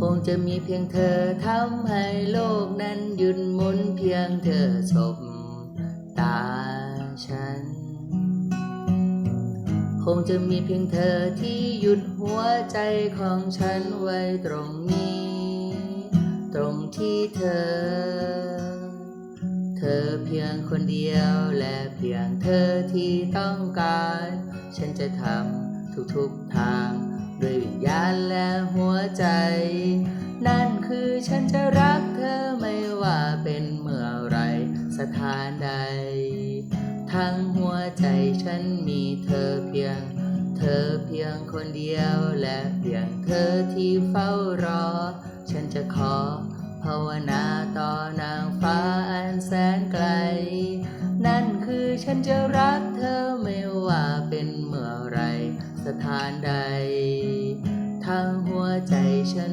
คงจะมีเพียงเธอทำให้โลกนั้นหยุดหมุนเพียงเธอสบตาฉัน คงจะมีเพียงเธอที่หยุดหัวใจของฉันไว้ตรงนี้ ตรงที่เธอ เธอเพียงคนเดียวและเพียงเธอที่ต้องการ ฉันจะทำทุกๆทาง ด้วยวิญญาณและหัวใจ นั่นคือฉันจะรักเธอไม่ว่าเป็นเมื่อไรสถานใด ทั้งหัวใจฉันมีเธอเพียง เธอเพียงคนเดียวและเพียงเธอที่เฝ้ารอ ฉันจะขอภาวนาต่อนางฟ้าอันแสนไกล นั่นคือฉันจะรักเธอไม่ว่าเป็นเมื่อไรสถานใด ทั้งหัวใจฉั